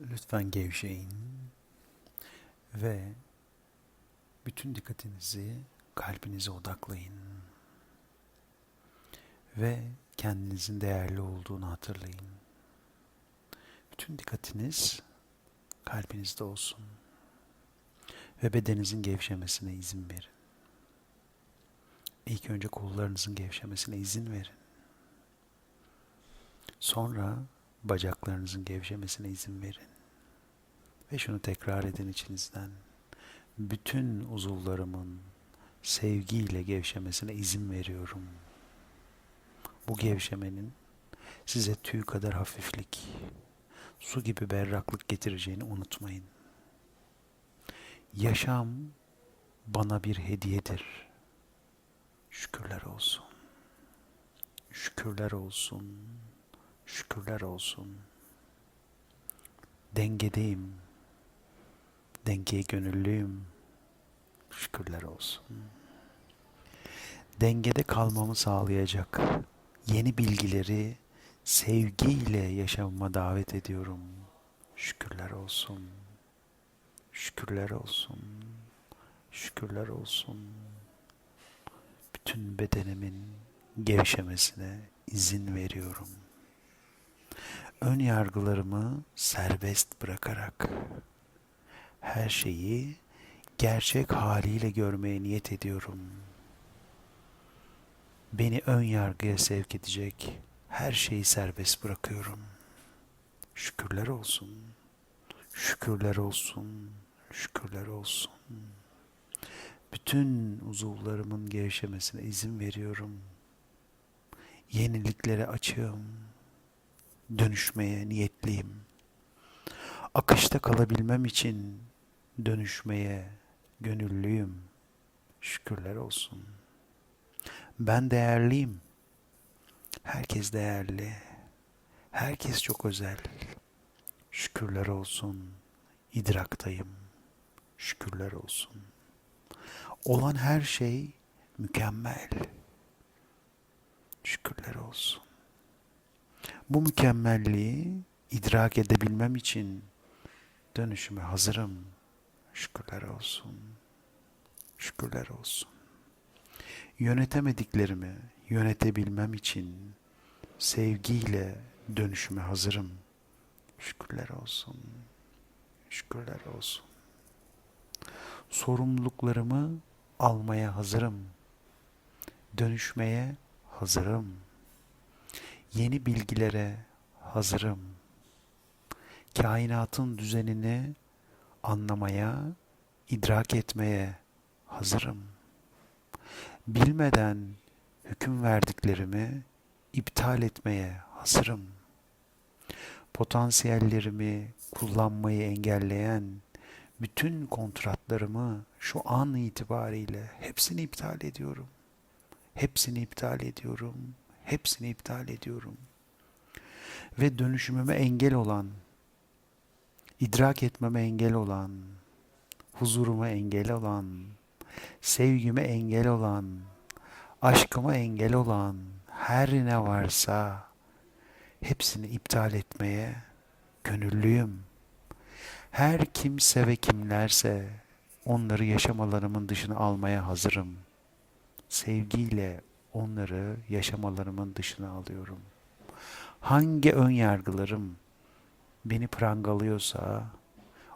Lütfen gevşeyin ve bütün dikkatinizi kalbinize odaklayın ve kendinizin değerli olduğunu hatırlayın. Bütün dikkatiniz kalbinizde olsun ve bedeninizin gevşemesine izin verin. İlk önce kollarınızın gevşemesine izin verin. Sonra bacaklarınızın gevşemesine izin verin. Ve şunu tekrar edin içinizden. Bütün uzuvlarımın sevgiyle gevşemesine izin veriyorum. Bu gevşemenin size tüy kadar hafiflik, su gibi berraklık getireceğini unutmayın. Yaşam bana bir hediyedir. Şükürler olsun. Şükürler olsun. Şükürler olsun. Dengedeyim. Dengeye gönüllüyüm. Şükürler olsun. Dengede kalmamı sağlayacak yeni bilgileri sevgiyle yaşamama davet ediyorum. Şükürler olsun. Şükürler olsun. Şükürler olsun. Bütün bedenimin gevşemesine izin veriyorum. Ön yargılarımı serbest bırakarak her şeyi gerçek haliyle görmeye niyet ediyorum. Beni ön yargıya sevk edecek her şeyi serbest bırakıyorum. Şükürler olsun. Şükürler olsun. Şükürler olsun. Bütün uzuvlarımın gevşemesine izin veriyorum. Yeniliklere açığım. Dönüşmeye niyetliyim. Akışta kalabilmem için dönüşmeye gönüllüyüm. Şükürler olsun. Ben değerliyim. Herkes değerli. Herkes çok özel. Şükürler olsun. İdraktayım. Şükürler olsun. Olan her şey mükemmel. Şükürler olsun. Bu mükemmelliği idrak edebilmem için dönüşüme hazırım. Şükürler olsun. Şükürler olsun. Yönetemediklerimi yönetebilmem için sevgiyle dönüşüme hazırım. Şükürler olsun. Şükürler olsun. Sorumluluklarımı almaya hazırım. Dönüşmeye hazırım. Yeni bilgilere hazırım. Kainatın düzenini anlamaya, idrak etmeye hazırım. Bilmeden hüküm verdiklerimi iptal etmeye hazırım. Potansiyellerimi kullanmayı engelleyen bütün kontratlarımı şu an itibariyle hepsini iptal ediyorum. Hepsini iptal ediyorum. Hepsini iptal ediyorum. Ve dönüşümüme engel olan, idrak etmeme engel olan, huzuruma engel olan, sevgime engel olan, aşkıma engel olan her ne varsa hepsini iptal etmeye gönüllüyüm. Her kimse ve kimlerse onları yaşam alanımın dışına almaya hazırım. Sevgiyle onları yaşam alanımın dışına alıyorum. Hangi ön yargılarım beni prangalıyorsa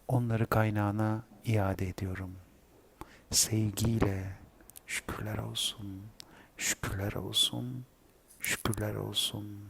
onları kaynağına iade ediyorum. Sevgiyle şükürler olsun, şükürler olsun, şükürler olsun.